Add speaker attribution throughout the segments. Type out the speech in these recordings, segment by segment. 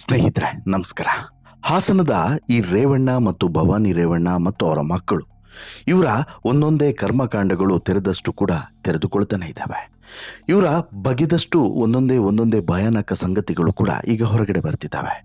Speaker 1: ಸ್ನೇಹಿತರೆ, ನಮಸ್ಕಾರ. ಹಾಸನದ ಈ ರೇವಣ್ಣ ಮತ್ತು ಭವಾನಿ ರೇವಣ್ಣ ಮತ್ತು ಅವರ ಮಕ್ಕಳು, ಇವರ ಒಂದೊಂದೇ ಕರ್ಮಕಾಂಡಗಳು ತೆರೆದಷ್ಟು ಕೂಡ ತೆರೆದುಕೊಳ್ತಾನೆ ಇದ್ದಾವೆ. ಇವರ ಬಗೆದಷ್ಟು ಒಂದೊಂದೇ ಒಂದೊಂದೇ ಭಯಾನಕ ಸಂಗತಿಗಳು ಕೂಡ ಈಗ ಹೊರಗಡೆ ಬರ್ತಿದ್ದಾವೆ.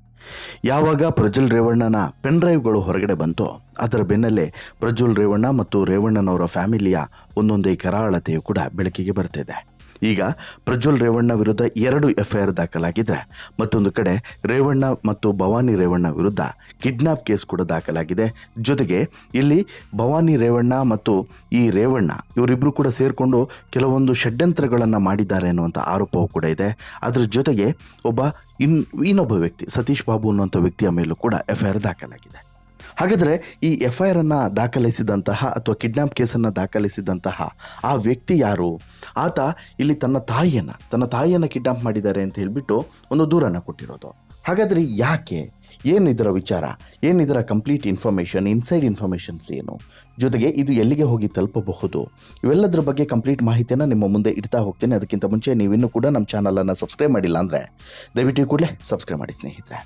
Speaker 1: ಯಾವಾಗ ಪ್ರಜ್ವಲ್ ರೇವಣ್ಣನ ಪೆನ್ ಡ್ರೈವ್ಗಳು ಹೊರಗಡೆ ಬಂತೋ, ಅದರ ಬೆನ್ನಲ್ಲೇ ಪ್ರಜ್ವಲ್ ರೇವಣ್ಣ ಮತ್ತು ರೇವಣ್ಣನವರ ಫ್ಯಾಮಿಲಿಯ ಒಂದೊಂದೇ ಕರಾಳತೆಯು ಕೂಡ ಬೆಳಕಿಗೆ ಬರ್ತಿದೆ. ಈಗ ಪ್ರಜ್ವಲ್ ರೇವಣ್ಣ ವಿರುದ್ಧ ಎರಡು ಎಫ್ಐಆರ್ ದಾಖಲಾಗಿದ್ರೆ ಮತ್ತೊಂದು ಕಡೆ ರೇವಣ್ಣ ಮತ್ತು ಭವಾನಿ ರೇವಣ್ಣ ವಿರುದ್ಧ ಕಿಡ್ನಾಪ್ ಕೇಸ್ ಕೂಡ ದಾಖಲಾಗಿದೆ. ಜೊತೆಗೆ ಇಲ್ಲಿ ಭವಾನಿ ರೇವಣ್ಣ ಮತ್ತು ಈ ರೇವಣ್ಣ ಇವರಿಬ್ಬರು ಕೂಡ ಸೇರಿಕೊಂಡು ಕೆಲವೊಂದು ಷಡ್ಯಂತ್ರಗಳನ್ನು ಮಾಡಿದ್ದಾರೆ ಅನ್ನುವಂಥ ಆರೋಪವೂ ಕೂಡ ಇದೆ. ಅದರ ಜೊತೆಗೆ ಒಬ್ಬ ಇನ್, ಇನ್ನೊಬ್ಬ ವ್ಯಕ್ತಿ ಸತೀಶ್ ಬಾಬು ಅನ್ನುವಂಥ ವ್ಯಕ್ತಿಯ ಮೇಲೂ ಕೂಡ ಎಫ್ಐಆರ್ ದಾಖಲಾಗಿದೆ. ಹಾಗಾದರೆ ಈ ಎಫ್ ಐ ಆರನ್ನು ದಾಖಲಿಸಿದಂತಹ ಅಥವಾ ಕಿಡ್ನಾಪ್ ಕೇಸನ್ನು ದಾಖಲಿಸಿದಂತಹ ಆ ವ್ಯಕ್ತಿ ಯಾರು? ಆತ ಇಲ್ಲಿ ತನ್ನ ತಾಯಿಯನ್ನು ತನ್ನ ತಾಯಿಯನ್ನು ಕಿಡ್ನಾಪ್ ಮಾಡಿದ್ದಾರೆ ಅಂತ ಹೇಳಿಬಿಟ್ಟು ಒಂದು ದೂರನ್ನು ಕೊಟ್ಟಿರೋದು. ಹಾಗಾದರೆ ಯಾಕೆ? ಏನು ಇದರ ವಿಚಾರ? ಏನು ಇದರ ಕಂಪ್ಲೀಟ್ ಇನ್ಫಾರ್ಮೇಷನ್ ಇನ್ಸೈಡ್ ಇನ್ಫಾರ್ಮೇಷನ್ಸ್ ಏನು? ಜೊತೆಗೆ ಇದು ಎಲ್ಲಿಗೆ ಹೋಗಿ ತಲುಪಬಹುದು? ಇವೆಲ್ಲದರ ಬಗ್ಗೆ ಕಂಪ್ಲೀಟ್ ಮಾಹಿತಿಯನ್ನು ನಿಮ್ಮ ಮುಂದೆ ಇಡ್ತಾ ಹೋಗ್ತೇನೆ. ಅದಕ್ಕಿಂತ ಮುಂಚೆ ನೀವಿನ್ನೂ ಕೂಡ ನಮ್ಮ ಚಾನಲನ್ನು ಸಬ್ಸ್ಕ್ರೈಬ್ ಮಾಡಿಲ್ಲ ಅಂದರೆ ದಯವಿಟ್ಟು ಕೂಡಲೇ ಸಬ್ಸ್ಕ್ರೈಬ್ ಮಾಡಿ ಸ್ನೇಹಿತರೆ.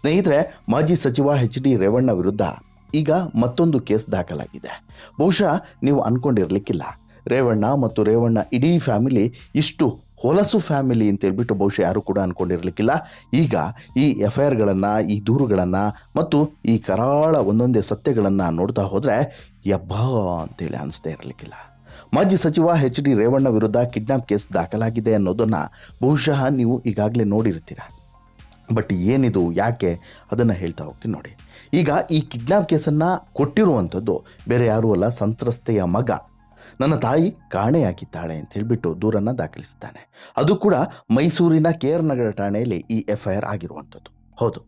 Speaker 1: ಸ್ನೇಹಿತರೆ, ಮಾಜಿ ಸಚಿವ ಎಚ್ ಡಿ ರೇವಣ್ಣ ವಿರುದ್ಧ ಈಗ ಮತ್ತೊಂದು ಕೇಸ್ ದಾಖಲಾಗಿದೆ. ಬಹುಶಃ ನೀವು ಅಂದ್ಕೊಂಡಿರಲಿಕ್ಕಿಲ್ಲ ರೇವಣ್ಣ ಮತ್ತು ರೇವಣ್ಣ ಇಡೀ ಫ್ಯಾಮಿಲಿ ಇಷ್ಟು ಹೊಲಸು ಫ್ಯಾಮಿಲಿ ಅಂತ ಹೇಳ್ಬಿಟ್ಟು ಬಹುಶಃ ಯಾರು ಕೂಡ ಅನ್ಕೊಂಡಿರ್ಲಿಕ್ಕಿಲ್ಲ. ಈಗ ಈ ಎಫ್ ಐ ಆರ್ಗಳನ್ನು ಈ ದೂರುಗಳನ್ನು ಮತ್ತು ಈ ಕರಾಳ ಒಂದೊಂದೇ ಸತ್ಯಗಳನ್ನು ನೋಡ್ತಾ ಹೋದರೆ ಯಬ್ಬಾ ಅಂತೇಳಿ ಅನಿಸ್ತಾ ಇರಲಿಕ್ಕಿಲ್ಲ. ಮಾಜಿ ಸಚಿವ ಎಚ್ ಡಿ ರೇವಣ್ಣ ವಿರುದ್ಧ ಕಿಡ್ನಾಪ್ ಕೇಸ್ ದಾಖಲಾಗಿದೆ ಅನ್ನೋದನ್ನು ಬಹುಶಃ ನೀವು ಈಗಾಗಲೇ ನೋಡಿರ್ತೀರ. ಬಟ್ ಏನಿದು, ಯಾಕೆ ಅದನ್ನು ಹೇಳ್ತಾ ಹೋಗ್ತೀನಿ ನೋಡಿ. ಈಗ ಈ ಕಿಡ್ನಾಪ್ ಕೇಸನ್ನು ಕೊಟ್ಟಿರುವಂಥದ್ದು ಬೇರೆ ಯಾರೂ ಅಲ್ಲ, ಸಂತ್ರಸ್ತೆಯ ಮಗ ನನ್ನ ತಾಯಿ ಕಾಣೆಯಾಗಿದ್ದಾಳೆ ಅಂತ ಹೇಳಿಬಿಟ್ಟು ದೂರನ್ನು ದಾಖಲಿಸಿದ್ದಾನೆ ಅದು ಕೂಡ ಮೈಸೂರಿನ ಕೆ ಆರ್ ನಗರ ಠಾಣೆಯಲ್ಲಿ ಈ ಎಫ್ ಐ ಆರ್ ಆಗಿರುವಂಥದ್ದು. ಹೌದು.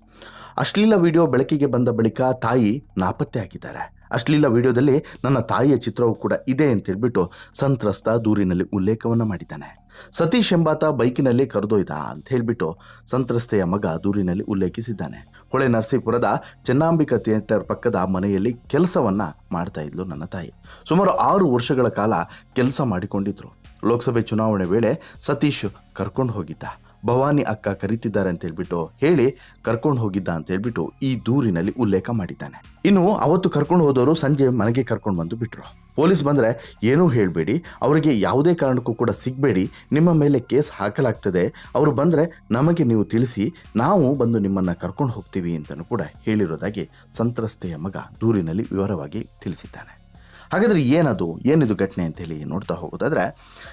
Speaker 1: ಅಶ್ಲೀಲ ವಿಡಿಯೋ ಬೆಳಕಿಗೆ ಬಂದ ಬಳಿಕ ತಾಯಿ ನಾಪತ್ತೆ ಆಗಿದ್ದಾರೆ ಅಶ್ಲೀಲ ವಿಡಿಯೋದಲ್ಲಿ ನನ್ನ ತಾಯಿಯ ಚಿತ್ರವೂ ಕೂಡ ಇದೆ ಅಂತ ಹೇಳ್ಬಿಟ್ಟು ಸಂತ್ರಸ್ತ ದೂರಿನಲ್ಲಿ ಉಲ್ಲೇಖವನ್ನು ಮಾಡಿದ್ದಾನೆ. ಸತೀಶ್ ಎಂಬಾತ ಬೈಕಿನಲ್ಲಿ ಕರೆದೊಯ್ದ ಅಂತ ಹೇಳಿಬಿಟ್ಟು ಸಂತ್ರಸ್ತೆಯ ಮಗ ದೂರಿನಲ್ಲಿ ಉಲ್ಲೇಖಿಸಿದ್ದಾನೆ. ಹೊಳೆ ನರಸೀಪುರದ ಚೆನ್ನಾಂಬಿಕಾ ಥಿಯೇಟರ್ ಪಕ್ಕದ ಮನೆಯಲ್ಲಿ ಕೆಲಸವನ್ನ ಮಾಡ್ತಾ ಇದ್ಲು ನನ್ನ ತಾಯಿ. ಸುಮಾರು ಆರು ವರ್ಷಗಳ ಕಾಲ ಕೆಲಸ ಮಾಡಿಕೊಂಡಿದ್ರು. ಲೋಕಸಭೆ ಚುನಾವಣೆ ವೇಳೆ ಸತೀಶ್ ಕರ್ಕೊಂಡು ಹೋಗಿದ್ದ. ಭವಾನಿ ಅಕ್ಕ ಕರೀತಿದ್ದಾರೆ ಅಂತ ಹೇಳ್ಬಿಟ್ಟು ಹೇಳಿ ಕರ್ಕೊಂಡು ಹೋಗಿದ್ದ ಅಂತ ಹೇಳ್ಬಿಟ್ಟು ಈ ದೂರಿನಲ್ಲಿ ಉಲ್ಲೇಖ ಮಾಡಿದ್ದಾನೆ. ಇನ್ನು ಅವತ್ತು ಕರ್ಕೊಂಡು ಹೋದವರು ಸಂಜೆ ಮನೆಗೆ ಕರ್ಕೊಂಡು ಬಂದು ಬಿಟ್ರು. ಪೊಲೀಸ್ ಬಂದರೆ ಏನೂ ಹೇಳಬೇಡಿ, ಅವರಿಗೆ ಯಾವುದೇ ಕಾರಣಕ್ಕೂ ಕೂಡ ಸಿಗಬೇಡಿ, ನಿಮ್ಮ ಮೇಲೆ ಕೇಸ್ ಹಾಕಲಾಗ್ತದೆ. ಅವರು ಬಂದರೆ ನಮಗೆ ನೀವು ತಿಳಿಸಿ, ನಾವು ಬಂದು ನಿಮ್ಮನ್ನು ಕರ್ಕೊಂಡು ಹೋಗ್ತೀವಿ ಅಂತಲೂ ಕೂಡ ಹೇಳಿರೋದಾಗಿ ಸಂತ್ರಸ್ತೆಯ ಮಗ ದೂರಿನಲ್ಲಿ ವಿವರವಾಗಿ ತಿಳಿಸಿದ್ದಾನೆ. ಹಾಗಾದರೆ ಏನದು? ಏನಿದು ಘಟನೆ ಅಂತೇಳಿ ನೋಡ್ತಾ ಹೋಗೋದಾದ್ರೆ,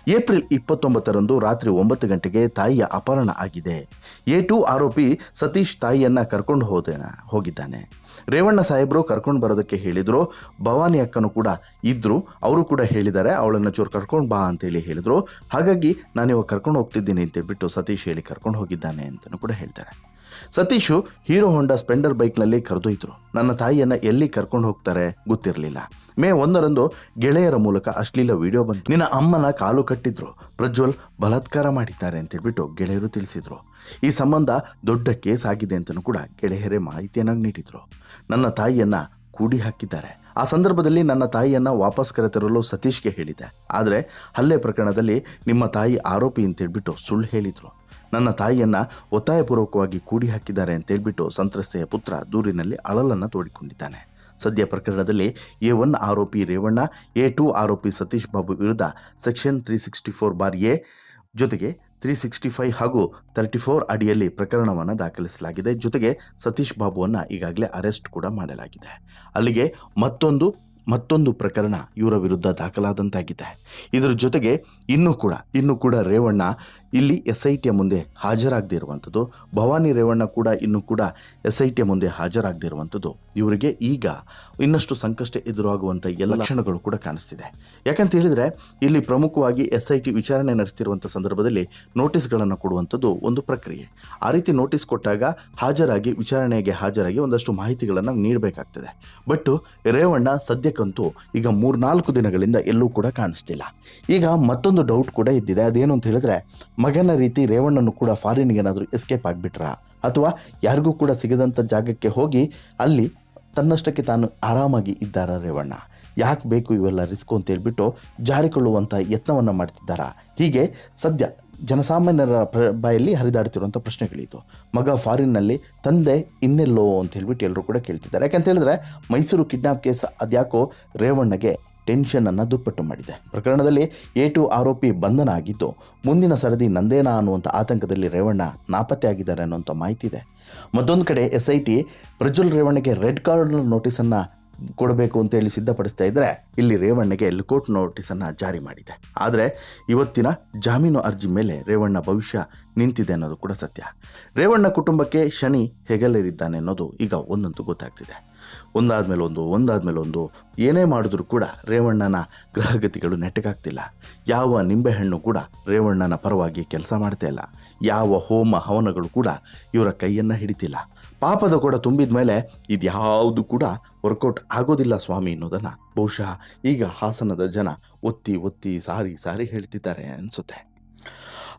Speaker 1: ಏಪ್ರಿಲ್ ಇಪ್ಪತ್ತೊಂಬತ್ತರಂದು ರಾತ್ರಿ ಒಂಬತ್ತು ಗಂಟೆಗೆ ತಾಯಿಯ ಅಪಹರಣ ಆಗಿದೆ. ಎ ಟು ಆರೋಪಿ ಸತೀಶ್ ತಾಯಿಯನ್ನು ಕರ್ಕೊಂಡು ಹೋದ ಹೋಗಿದ್ದಾನೆ. ರೇವಣ್ಣ ಸಾಹೇಬರು ಕರ್ಕೊಂಡು ಬರೋದಕ್ಕೆ ಹೇಳಿದರು. ಭವಾನಿ ಅಕ್ಕನು ಕೂಡ ಇದ್ದರು ಅವರು ಕೂಡ ಹೇಳಿದ್ದಾರೆ, ಅವಳನ್ನು ಚೂರು ಕರ್ಕೊಂಡು ಬಾ ಅಂತೇಳಿ ಹೇಳಿದರು. ಹಾಗಾಗಿ ನಾನು ಇವಾಗ ಕರ್ಕೊಂಡು ಹೋಗ್ತಿದ್ದೀನಿ ಅಂತೇಳ್ಬಿಟ್ಟು ಸತೀಶ್ ಹೇಳಿ ಕರ್ಕೊಂಡು ಹೋಗಿದ್ದಾನೆ ಅಂತಲೂ ಕೂಡ ಹೇಳ್ತಾರೆ. ಸತೀಶು ಹೀರೋ ಹೊಂಡಾ ಸ್ಪೆಂಡರ್ ಬೈಕ್ನಲ್ಲಿ ಕರೆದೊಯ್ದರು. ನನ್ನ ತಾಯಿಯನ್ನ ಎಲ್ಲಿ ಕರ್ಕೊಂಡು ಹೋಗ್ತಾರೆ ಗೊತ್ತಿರಲಿಲ್ಲ. ಮೇ ಒಂದರಂದು ಗೆಳೆಯರ ಮೂಲಕ ಅಶ್ಲೀಲ ವಿಡಿಯೋ ಬಂತು. ನಿನ್ನ ಅಮ್ಮನ ಕಾಲು ಕಟ್ಟಿದ್ರು. ಪ್ರಜ್ವಲ್ ಬಲಾತ್ಕಾರ ಮಾಡಿದ್ದಾರೆ ಅಂತೇಳ್ಬಿಟ್ಟು ಗೆಳೆಯರು ತಿಳಿಸಿದ್ರು. ಈ ಸಂಬಂಧ ದೊಡ್ಡ ಕೇಸ್ ಆಗಿದೆ ಅಂತಲೂ ಕೂಡ ಗೆಳೆಯರೇ ಮಾಹಿತಿಯನ್ನು ನೀಡಿದ್ರು. ನನ್ನ ತಾಯಿಯನ್ನ ಕೂಡಿ ಹಾಕಿದ್ದಾರೆ. ಆ ಸಂದರ್ಭದಲ್ಲಿ ನನ್ನ ತಾಯಿಯನ್ನ ವಾಪಸ್ ಕರೆತರಲು ಸತೀಶ್ಗೆ ಹೇಳಿದೆ. ಆದರೆ ಹಲ್ಲೆ ಪ್ರಕರಣದಲ್ಲಿ ನಿಮ್ಮ ತಾಯಿ ಆರೋಪಿ ಅಂತ ಹೇಳ್ಬಿಟ್ಟು ಸುಳ್ಳು ಹೇಳಿದರು. ನನ್ನ ತಾಯಿಯನ್ನು ಒತ್ತಾಯಪೂರ್ವಕವಾಗಿ ಕೂಡಿ ಹಾಕಿದ್ದಾರೆ ಅಂತೇಳ್ಬಿಟ್ಟು ಸಂತ್ರಸ್ತೆಯ ಪುತ್ರ ದೂರಿನಲ್ಲಿ ಅಳಲನ್ನು ತೋಡಿಕೊಂಡಿದ್ದಾನೆ. ಸದ್ಯ ಪ್ರಕರಣದಲ್ಲಿ ಎ ಒನ್ ಆರೋಪಿ ರೇವಣ್ಣ, ಎ ಟು ಆರೋಪಿ ಸತೀಶ್ ಬಾಬು ವಿರುದ್ಧ section three sixty four bar A ಜೊತೆಗೆ ತ್ರೀ ಸಿಕ್ಸ್ಟಿ ಫೈವ್ ಹಾಗೂ ತರ್ಟಿ ಫೋರ್ ಅಡಿಯಲ್ಲಿ ಪ್ರಕರಣವನ್ನು ದಾಖಲಿಸಲಾಗಿದೆ. ಜೊತೆಗೆ ಸತೀಶ್ ಬಾಬುವನ್ನು ಈಗಾಗಲೇ ಅರೆಸ್ಟ್ ಕೂಡ ಮಾಡಲಾಗಿದೆ. ಅಲ್ಲಿಗೆ ಮತ್ತೊಂದು ಮತ್ತೊಂದು ಪ್ರಕರಣ ಇವರ ವಿರುದ್ಧ ದಾಖಲಾದಂತಾಗಿದೆ. ಇದರ ಜೊತೆಗೆ ಇನ್ನೂ ಕೂಡ ಇನ್ನೂ ಕೂಡ ರೇವಣ್ಣ ಇಲ್ಲಿ ಎಸ್ ಐ ಟಿಯ ಮುಂದೆ ಹಾಜರಾಗದೇ ಇರುವಂಥದ್ದು ಭವಾನಿ ರೇವಣ್ಣ ಕೂಡ ಇನ್ನೂ ಕೂಡ ಎಸ್ ಐ ಟಿಯ ಮುಂದೆ ಹಾಜರಾಗದೇ ಇರುವಂಥದ್ದು ಇವರಿಗೆ ಈಗ ಇನ್ನಷ್ಟು ಸಂಕಷ್ಟ ಎದುರಾಗುವಂಥ ಎಲ್ಲ ಲಕ್ಷಣಗಳು ಕೂಡ ಕಾಣಿಸ್ತಿದೆ. ಯಾಕಂತ ಹೇಳಿದರೆ ಇಲ್ಲಿ ಪ್ರಮುಖವಾಗಿ ಎಸ್ ಐ ಟಿ ವಿಚಾರಣೆ ನಡೆಸ್ತಿರುವಂಥ ಸಂದರ್ಭದಲ್ಲಿ ನೋಟಿಸ್ಗಳನ್ನು ಕೊಡುವಂಥದ್ದು ಒಂದು ಪ್ರಕ್ರಿಯೆ. ಆ ರೀತಿ ನೋಟಿಸ್ ಕೊಟ್ಟಾಗ ಹಾಜರಾಗಿ ವಿಚಾರಣೆಗೆ ಹಾಜರಾಗಿ ಒಂದಷ್ಟು ಮಾಹಿತಿಗಳನ್ನು ನೀಡಬೇಕಾಗ್ತದೆ. ಬಟ್ ರೇವಣ್ಣ ಸದ್ಯಕ್ಕಂತೂ ಈಗ ಮೂರ್ನಾಲ್ಕು ದಿನಗಳಿಂದ ಎಲ್ಲೂ ಕೂಡ ಕಾಣಿಸ್ತಿಲ್ಲ. ಈಗ ಮತ್ತೊಂದು ಡೌಟ್ ಕೂಡ ಇದ್ದಿದೆ ಅದೇನು ಅಂತ ಹೇಳಿದ್ರೆ ಮಗನ ರೀತಿ ರೇವಣ್ಣನು ಕೂಡ ಫಾರಿನ್ಗೇನಾದರೂ ಎಸ್ಕೇಪ್ ಆಗಿಬಿಟ್ರಾ? ಅಥವಾ ಯಾರಿಗೂ ಕೂಡ ಸಿಗದಂಥ ಜಾಗಕ್ಕೆ ಹೋಗಿ ಅಲ್ಲಿ ತನ್ನಷ್ಟಕ್ಕೆ ತಾನು ಆರಾಮಾಗಿ ಇದ್ದಾರ ರೇವಣ್ಣ? ಯಾಕೆ ಬೇಕು ಇವೆಲ್ಲ ರಿಸ್ಕ್ ಅಂತ ಹೇಳ್ಬಿಟ್ಟು ಜಾರಿಕೊಳ್ಳುವಂಥ ಯತ್ನವನ್ನು ಮಾಡ್ತಿದ್ದಾರಾ? ಹೀಗೆ ಸದ್ಯ ಜನಸಾಮಾನ್ಯರ ಪ್ರ ಬಾಯಲ್ಲಿ ಹರಿದಾಡ್ತಿರುವಂಥ ಪ್ರಶ್ನೆಗಳಿತ್ತು ಮಗ ಫಾರಿನ್ನಲ್ಲಿ ತಂದೆ ಇನ್ನೆಲ್ಲೋ ಅಂತ ಹೇಳ್ಬಿಟ್ಟು ಎಲ್ಲರೂ ಕೂಡ ಕೇಳ್ತಿದ್ದಾರೆ. ಯಾಕಂತ ಹೇಳಿದ್ರೆ ಮೈಸೂರು ಕಿಡ್ನಾಪ್ ಕೇಸ್ ಅದ್ಯಾಕೋ ರೇವಣ್ಣಗೆ ಟೆನ್ಷನನ್ನು ದುಪ್ಪಟ್ಟು ಮಾಡಿದೆ. ಪ್ರಕರಣದಲ್ಲಿ ಎ ಟು ಆರೋಪಿ ಬಂಧನ ಆಗಿದ್ದು, ಮುಂದಿನ ಸರದಿ ನಂದೇನಾ ಅನ್ನುವಂಥ ಆತಂಕದಲ್ಲಿ ರೇವಣ್ಣ ನಾಪತ್ತೆ ಆಗಿದ್ದಾರೆ ಅನ್ನುವಂಥ ಮಾಹಿತಿ ಇದೆ. ಮತ್ತೊಂದು ಕಡೆ ಎಸ್ ಐ ಟಿ ಪ್ರಜ್ವಲ್ ರೇವಣ್ಣಗೆ ರೆಡ್ ಕಾರ್ನರ್ ನೋಟಿಸನ್ನು ಕೊಡಬೇಕು ಅಂತೇಳಿ ಸಿದ್ಧಪಡಿಸ್ತಾ ಇದ್ದರೆ ಇಲ್ಲಿ ರೇವಣ್ಣಗೆ ಲುಕೋಟ್ ನೋಟಿಸನ್ನು ಜಾರಿ ಮಾಡಿದೆ. ಆದರೆ ಇವತ್ತಿನ ಜಾಮೀನು ಅರ್ಜಿ ಮೇಲೆ ರೇವಣ್ಣ ಭವಿಷ್ಯ ನಿಂತಿದೆ ಅನ್ನೋದು ಕೂಡ ಸತ್ಯ. ರೇವಣ್ಣ ಕುಟುಂಬಕ್ಕೆ ಶನಿ ಹೆಗಲೇರಿದ್ದಾನೆ ಅನ್ನೋದು ಈಗ ಒಂದಂತೂ ಗೊತ್ತಾಗ್ತಿದೆ. ಒಂದಾದ್ಮೇಲೆ ಒಂದು ಒಂದಾದ್ಮೇಲೆ ಒಂದು ಏನೇ ಮಾಡಿದ್ರೂ ಕೂಡ ರೇವಣ್ಣನ ಗ್ರಹಗತಿಗಳು ನೆಟ್ಟಗಾಗ್ತಿಲ್ಲ. ಯಾವ ನಿಂಬೆಹಣ್ಣು ಕೂಡ ರೇವಣ್ಣನ ಪರವಾಗಿ ಕೆಲಸ ಮಾಡ್ತಾ ಇಲ್ಲ. ಯಾವ ಹೋಮ ಹವನಗಳು ಕೂಡ ಇವರ ಕೈಯನ್ನು ಹಿಡಿತಿಲ್ಲ. ಪಾಪದ ಕೂಡ ತುಂಬಿದ ಮೇಲೆ ಇದ್ಯಾವುದು ಕೂಡ ವರ್ಕೌಟ್ ಆಗೋದಿಲ್ಲ ಸ್ವಾಮಿ ಅನ್ನೋದನ್ನು ಬಹುಶಃ ಈಗ ಹಾಸನದ ಜನ ಒತ್ತಿ ಒತ್ತಿ ಸಾರಿ ಸಾರಿ ಹೇಳ್ತಿದ್ದಾರೆ ಅನಿಸುತ್ತೆ.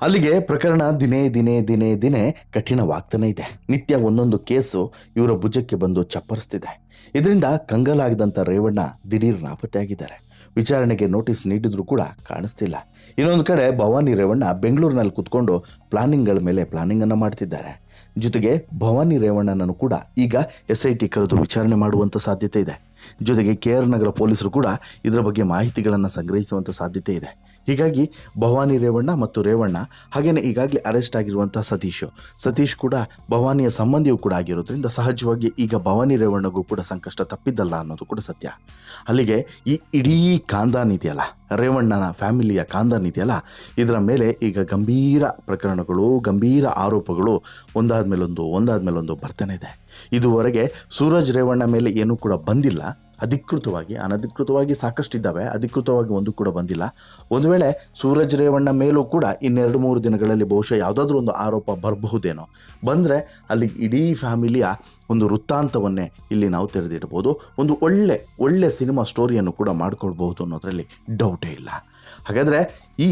Speaker 1: ಅಲ್ಲಿಗೆ ಪ್ರಕರಣ ದಿನೇ ದಿನೇ ದಿನೇ ದಿನೇ ಕಠಿಣವಾಗ್ತಾನೆ ಇದೆ. ನಿತ್ಯ ಒಂದೊಂದು ಕೇಸು ಇವರ ಭುಜಕ್ಕೆ ಬಂದು ಚಪ್ಪರಿಸ್ತಿದೆ. ಇದರಿಂದ ಕಂಗಲಾಗಿದಂಥ ರೇವಣ್ಣ ದಿಢೀರ್ ನಾಪತ್ತೆಯಾಗಿದ್ದಾರೆ. ವಿಚಾರಣೆಗೆ ನೋಟಿಸ್ ನೀಡಿದ್ರೂ ಕೂಡ ಕಾಣಿಸ್ತಿಲ್ಲ. ಇನ್ನೊಂದು ಕಡೆ ಭವಾನಿ ರೇವಣ್ಣ ಬೆಂಗಳೂರಿನಲ್ಲಿ ಕುತ್ಕೊಂಡು ಪ್ಲಾನಿಂಗ್ಗಳ ಮೇಲೆ ಪ್ಲಾನಿಂಗನ್ನು ಮಾಡ್ತಿದ್ದಾರೆ. ಜೊತೆಗೆ ಭವಾನಿ ರೇವಣ್ಣನನ್ನು ಕೂಡ ಈಗ ಎಸ್ ಐ ಟಿ ಕರೆದು ವಿಚಾರಣೆ ಮಾಡುವಂಥ ಸಾಧ್ಯತೆ ಇದೆ. ಜೊತೆಗೆ ಕೆ ಆರ್ ನಗರ ಪೊಲೀಸರು ಕೂಡ ಇದರ ಬಗ್ಗೆ ಮಾಹಿತಿಗಳನ್ನು ಸಂಗ್ರಹಿಸುವಂಥ ಸಾಧ್ಯತೆ ಇದೆ. ಹೀಗಾಗಿ ಭವಾನಿ ರೇವಣ್ಣ ಮತ್ತು ರೇವಣ್ಣ ಹಾಗೆಯೇ ಈಗಾಗಲೇ ಅರೆಸ್ಟ್ ಆಗಿರುವಂಥ ಸತೀಶ್. ಸತೀಶ್ ಕೂಡ ಭವಾನಿಯ ಸಂಬಂಧಿಯೂ ಕೂಡ ಆಗಿರೋದ್ರಿಂದ ಸಹಜವಾಗಿ ಈಗ ಭವಾನಿ ರೇವಣ್ಣಗೂ ಕೂಡ ಸಂಕಷ್ಟ ತಪ್ಪಿದ್ದಲ್ಲ ಅನ್ನೋದು ಕೂಡ ಸತ್ಯ. ಅಲ್ಲಿಗೆ ಈ ಇಡೀ ಕಾಂದಾನ್ ಇದೆಯಲ್ಲ ರೇವಣ್ಣನ ಫ್ಯಾಮಿಲಿಯ ಕಾಂದಾನ್ ಇದೆಯಲ್ಲ ಇದರ ಮೇಲೆ ಈಗ ಗಂಭೀರ ಪ್ರಕರಣಗಳು, ಗಂಭೀರ ಆರೋಪಗಳು ಒಂದಾದ ಮೇಲೊಂದು ಒಂದಾದ ಮೇಲೊಂದು ಬರ್ತಾನೆ ಇದೆ. ಇದುವರೆಗೆ ಸೂರಜ್ ರೇವಣ್ಣ ಮೇಲೆ ಏನೂ ಕೂಡ ಬಂದಿಲ್ಲ. ಅಧಿಕೃತವಾಗಿ, ಅನಧಿಕೃತವಾಗಿ ಸಾಕಷ್ಟು ಇದ್ದಾವೆ ಅಧಿಕೃತವಾಗಿ ಒಂದು ಕೂಡ ಬಂದಿಲ್ಲ. ಒಂದು ವೇಳೆ ಸೂರಜ್ ರೇವಣ್ಣ ಮೇಲೂ ಕೂಡ ಇನ್ನೆರಡು ಮೂರು ದಿನಗಳಲ್ಲಿ ಬಹುಶಃ ಯಾವುದಾದ್ರೂ ಒಂದು ಆರೋಪ ಬರಬಹುದೇನೋ. ಬಂದರೆ ಅಲ್ಲಿ ಇಡೀ ಫ್ಯಾಮಿಲಿಯ ಒಂದು ವೃತ್ತಾಂತವನ್ನೇ ಇಲ್ಲಿ ನಾವು ತೆರೆದಿಡ್ಬೋದು. ಒಂದು ಒಳ್ಳೆ ಒಳ್ಳೆ ಸಿನಿಮಾ ಸ್ಟೋರಿಯನ್ನು ಕೂಡ ಮಾಡಿಕೊಳ್ಬಹುದು ಅನ್ನೋದರಲ್ಲಿ ಡೌಟೇ ಇಲ್ಲ. ಹಾಗಾದರೆ ಈ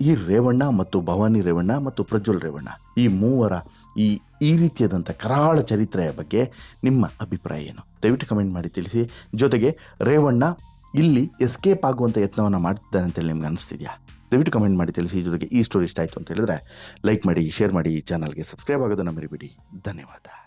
Speaker 1: ಈ ರೇವಣ್ಣ ಮತ್ತು ಭವಾನಿ ರೇವಣ್ಣ ಮತ್ತು ಪ್ರಜ್ವಲ್ ರೇವಣ್ಣ, ಈ ಮೂವರ ಈ ಈ ರೀತಿಯಾದಂಥ ಕರಾಳ ಚರಿತ್ರೆಯ ಬಗ್ಗೆ ನಿಮ್ಮ ಅಭಿಪ್ರಾಯ ಏನು? ದಯವಿಟ್ಟು ಕಮೆಂಟ್ ಮಾಡಿ ತಿಳಿಸಿ. ಜೊತೆಗೆ ರೇವಣ್ಣ ಇಲ್ಲಿ ಎಸ್ಕೇಪ್ ಆಗುವಂಥ ಯತ್ನವನ್ನು ಮಾಡ್ತಿದ್ದಾನೆ ಅಂತೇಳಿ ನಿಮ್ಗೆ ಅನಿಸ್ತಿದೆಯಾ? ದಯವಿಟ್ಟು ಕಮೆಂಟ್ ಮಾಡಿ ತಿಳಿಸಿ. ಜೊತೆಗೆ ಈ ಸ್ಟೋರಿ ಇಷ್ಟ ಆಯಿತು ಅಂತ ಹೇಳಿದ್ರೆ ಲೈಕ್ ಮಾಡಿ, ಶೇರ್ ಮಾಡಿ, ಈ ಚಾನಲ್ಗೆ ಸಬ್ಸ್ಕ್ರೈಬ್ ಆಗೋದನ್ನು ಮರಿಬೇಡಿ. ಧನ್ಯವಾದ.